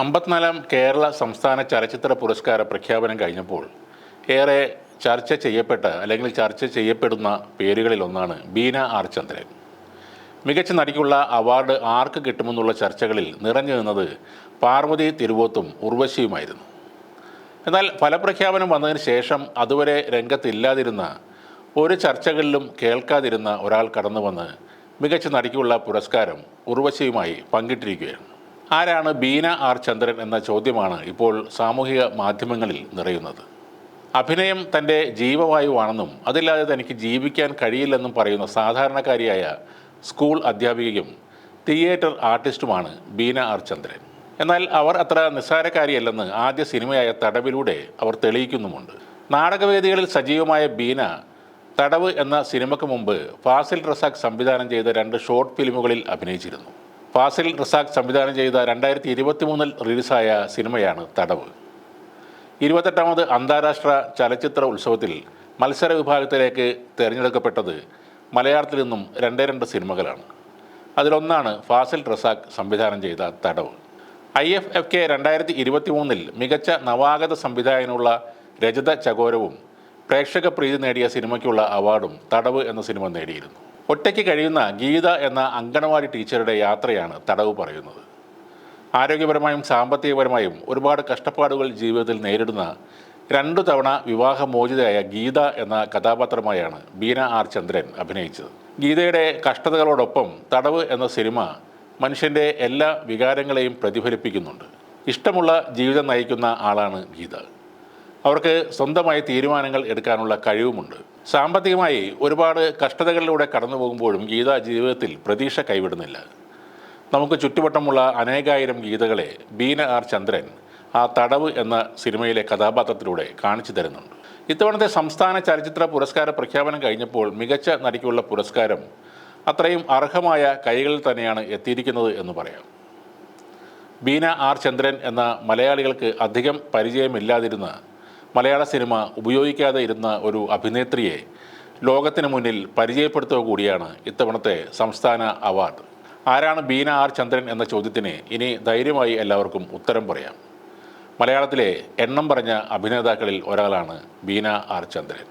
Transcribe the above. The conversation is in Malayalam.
അമ്പത്തിനാലാം കേരള സംസ്ഥാന ചലച്ചിത്ര പുരസ്കാര പ്രഖ്യാപനം കഴിഞ്ഞപ്പോൾ ഏറെ ചർച്ച ചെയ്യപ്പെട്ട അല്ലെങ്കിൽ ചർച്ച ചെയ്യപ്പെടുന്ന പേരുകളിലൊന്നാണ് ബീന ആർ ചന്ദ്രൻ. മികച്ച നടിക്കുള്ള അവാർഡ് ആർക്ക് കിട്ടുമെന്നുള്ള ചർച്ചകളിൽ നിറഞ്ഞു നിന്നത് പാർവതി തിരുവോത്തും ഉർവശിയുമായിരുന്നു. എന്നാൽ ഫലപ്രഖ്യാപനം വന്നതിന് ശേഷം അതുവരെ രംഗത്തില്ലാതിരുന്ന ഒരു ചർച്ചകളിലും കേൾക്കാതിരുന്ന ഒരാൾ കടന്നു വന്ന് മികച്ച നടിക്കുള്ള പുരസ്കാരം ഉർവശിയുമായി പങ്കിട്ടിരിക്കുകയാണ് ആരാണ് ബീന ആർ ചന്ദ്രൻ എന്ന ചോദ്യമാണ് ഇപ്പോൾ സാമൂഹിക മാധ്യമങ്ങളിൽ നിറയുന്നത്. അഭിനയം തന്റെ ജീവവായുവാണെന്നും അതില്ലാതെ തനിക്ക് ജീവിക്കാൻ കഴിയില്ലെന്നും പറയുന്ന സാധാരണക്കാരിയായ സ്കൂൾ അധ്യാപികയും തിയേറ്റർ ആർട്ടിസ്റ്റുമാണ് ബീന ആർ ചന്ദ്രൻ. എന്നാൽ അവർ അത്ര നിസ്സാരക്കാരിയല്ലെന്ന് ആദ്യ സിനിമയായ തടവിലൂടെ അവർ തെളിയിക്കുന്നുമുണ്ട്. നാടകവേദികളിൽ സജീവമായ ബീന തടവ് എന്ന സിനിമയ്ക്ക് മുമ്പ് ഫാസിൽ റസാഖ് സംവിധാനം ചെയ്ത രണ്ട് ഷോർട്ട് ഫിലിമുകളിൽ അഭിനയിച്ചിരുന്നു. ഫാസിൽ റസാഖ് സംവിധാനം ചെയ്ത രണ്ടായിരത്തി ഇരുപത്തി മൂന്നിൽ റിലീസായ സിനിമയാണ് തടവ്. ഇരുപത്തെട്ടാമത് അന്താരാഷ്ട്ര ചലച്ചിത്ര ഉത്സവത്തിൽ മത്സര വിഭാഗത്തിലേക്ക് തിരഞ്ഞെടുക്കപ്പെട്ടത് മലയാളത്തിൽ നിന്നും രണ്ടേ രണ്ട് സിനിമകളാണ്. അതിലൊന്നാണ് ഫാസിൽ റസാഖ് സംവിധാനം ചെയ്ത തടവ്. ഐ എഫ് എഫ് കെ രണ്ടായിരത്തി ഇരുപത്തി മൂന്നിൽ മികച്ച നവാഗത സംവിധായകനുള്ള രജത ചകോരവും പ്രേക്ഷക പ്രീതി നേടിയ സിനിമയ്ക്കുള്ള അവാർഡും തടവ് എന്ന സിനിമ നേടിയിരുന്നു. ഒറ്റയ്ക്ക് കഴിയുന്ന ഗീത എന്ന അങ്കണവാടി ടീച്ചറുടെ യാത്രയാണ് തടവ് പറയുന്നത്. ആരോഗ്യപരമായും സാമ്പത്തികപരമായും ഒരുപാട് കഷ്ടപ്പാടുകൾ ജീവിതത്തിൽ നേരിടുന്ന രണ്ടു തവണ വിവാഹമോചിതയായ ഗീത എന്ന കഥാപാത്രമായാണ് ബീന ആർ ചന്ദ്രൻ അഭിനയിച്ചത്. ഗീതയുടെ കഷ്ടതകളോടൊപ്പം തടവ് എന്ന സിനിമ മനുഷ്യന്റെ എല്ലാ വികാരങ്ങളെയും പ്രതിഫലിപ്പിക്കുന്നുണ്ട്. ഇഷ്ടമുള്ള ജീവിതം നയിക്കുന്ന ആളാണ് ഗീത. അവർക്ക് സ്വന്തമായി തീരുമാനങ്ങൾ എടുക്കാനുള്ള കഴിവുമുണ്ട്. സാമ്പത്തികമായി ഒരുപാട് കഷ്ടതകളിലൂടെ കടന്നു പോകുമ്പോഴും ഗീത ജീവിതത്തിൽ പ്രതീക്ഷ കൈവിടുന്നില്ല. നമുക്ക് ചുറ്റുവട്ടമുള്ള അനേകായിരം ഗീതകളെ ബീന ആർ ചന്ദ്രൻ ആ തടവ് എന്ന സിനിമയിലെ കഥാപാത്രത്തിലൂടെ കാണിച്ചു തരുന്നുണ്ട്. ഇത്തവണത്തെ സംസ്ഥാന ചലച്ചിത്ര പുരസ്കാര പ്രഖ്യാപനം കഴിഞ്ഞപ്പോൾ മികച്ച നടിക്കുള്ള പുരസ്കാരം അത്രയും അർഹമായ കൈകളിൽ തന്നെയാണ് എത്തിയിരിക്കുന്നത് എന്ന് പറയാം. ബീന ആർ ചന്ദ്രൻ എന്ന മലയാളികൾക്ക് അധികം പരിചയമില്ലാതിരുന്ന മലയാള സിനിമ ഉപയോഗിക്കാതെ ഇരുന്ന ഒരു അഭിനേത്രിയെ ലോകത്തിന് മുന്നിൽ പരിചയപ്പെടുത്തുക കൂടിയാണ് ഇത്തവണത്തെ സംസ്ഥാന അവാർഡ്. ആരാണ് ബീന ആർ ചന്ദ്രൻ എന്ന ചോദ്യത്തിന് ഇനി ധൈര്യമായി എല്ലാവർക്കും ഉത്തരം പറയാം. മലയാളത്തിലെ എണ്ണം പറഞ്ഞ അഭിനേതാക്കളിൽ ഒരാളാണ് ബീന ആർ ചന്ദ്രൻ.